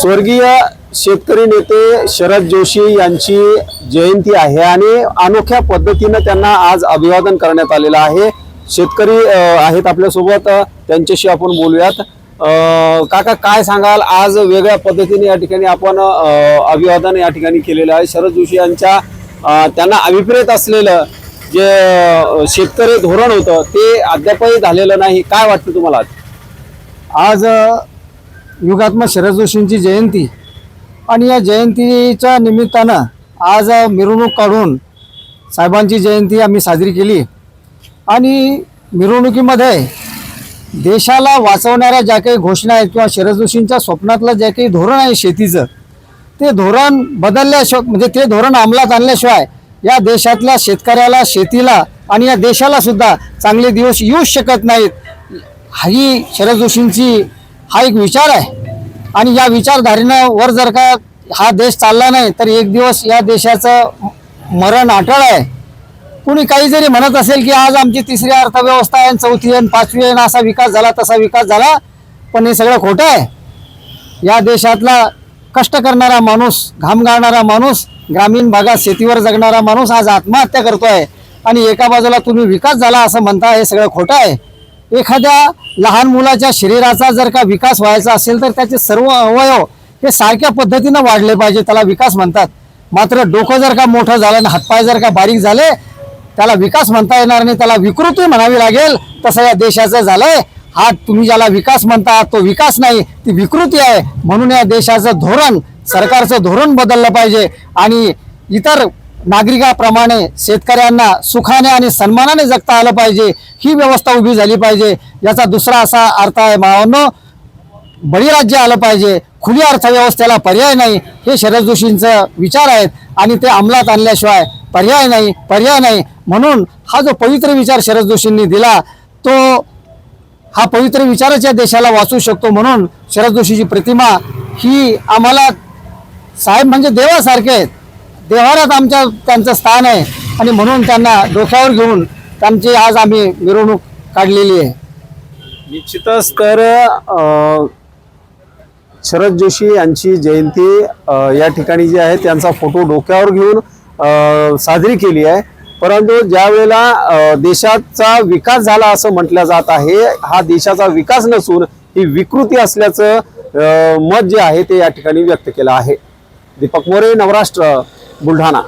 स्वर्गीय शेतकरी नेते शरद जोशी यांची जयंती आहे आणि अनोख्या पद्धतीनं त्यांना आज अभिवादन करण्यात आलेलं आहे. शेतकरी आहेत आपल्यासोबत. त्यांच्याशी आपण बोलूयात. काका काय सांगाल? आज वेगळ्या पद्धतीने या ठिकाणी आपण अभिवादन या ठिकाणी केलेलं आहे. शरद जोशी यांच्या त्यांना अभिप्रेत असलेलं जे शेतकरी धोरण होतं ते अद्यापही झालेलं नाही. काय वाटतं तुम्हाला आज? युगात्मा शरद जोशींची जयंती. आणि या जयंतीच्या निमित्तानं आज मिरवणूक काढून साहेबांची जयंती आम्ही साजरी केली. आणि मिरवणुकीमध्ये देशाला वाचवणाऱ्या ज्या काही घोषणा आहेत किंवा शरद जोशींच्या स्वप्नातलं जे काही धोरण आहे शेतीचं ते धोरण बदलल्याशिवाय म्हणजे ते धोरण अंमलात आणल्याशिवाय या देशातल्या शेतकऱ्याला शेतीला आणि या देशाला सुद्धा चांगले दिवस येऊच शकत नाहीत. ही शरद जोशींची हा एक विचार आहे. आणि या विचारधारेनं वर जर का हा देश चालला नाही तर एक दिवस या देशाचं मरण अटळ आहे. कुणी काही जरी म्हणत असेल की आज आमची तिसरी अर्थव्यवस्था आहे आणि चौथी आहे पाचवी आहे असा विकास झाला तसा विकास झाला पण हे सगळं खोटं आहे. या देशातला कष्ट करणारा माणूस घाम गाळणारा माणूस ग्रामीण भागात शेतीवर जगणारा माणूस आज आत्महत्या करतो आहे आणि एका बाजूला तुम्ही विकास झाला असं म्हणता हे सगळं खोटं आहे. एखाद्या लहान मुलाच्या शरीराचा जर का विकास व्हायचा असेल तर त्याचे सर्व अवयव हे सारख्या पद्धतीनं वाढले पाहिजे त्याला विकास म्हणतात. मात्र डोकं जर का मोठं झालं आणि हातपाय जर का बारीक झाले त्याला विकास म्हणता येणार नाही त्याला विकृती म्हणावी लागेल. तसं या देशाचं झालंय. हा तुम्ही ज्याला विकास म्हणता तो विकास नाही ती विकृती आहे. म्हणून या देशाचं धोरण सरकारचं धोरण बदललं पाहिजे. आणि इतर नागरिकाप्रमाणे शेतकऱ्यांना सुखाने आणि सन्मानाने जगता आलं पाहिजे ही व्यवस्था उभी झाली पाहिजे. याचा दुसरा असा अर्थ आहे भावांनो बळीराज्य आलं पाहिजे. खुली अर्थव्यवस्थेला पर्याय नाही हे शरद जोशींचं विचार आहेत आणि ते अंमलात आणल्याशिवाय पर्याय नाही पर्याय नाही. म्हणून हा जो पवित्र विचार शरद जोशींनी दिला तो हा पवित्र विचारच या देशाला वाचू शकतो म्हणून शरद जोशीची प्रतिमा ही आम्हाला साहेब म्हणजे देवासारखे आहेत. देवारात आमच्या त्यांचं स्थान आहे. आणि म्हणून त्यांना डोक्यावर घेऊन त्यांची आज आम्ही मिरवणूक काढलेली आहे. निश्चितच तर अ, शरद जोशी यांची जयंती अ, या ठिकाणी जी आहे त्यांचा फोटो डोक्यावर घेऊन अ, साजरी केली आहे. परंतु ज्या वेळेला अ, देशाचा विकास झाला असं म्हटलं जात आहे हा देशाचा विकास नसून ही विकृती असल्याचं अ, मत जे आहे ते या ठिकाणी व्यक्त केलं आहे. दीपक मोरे नवराष्ट्र. बुलढाणा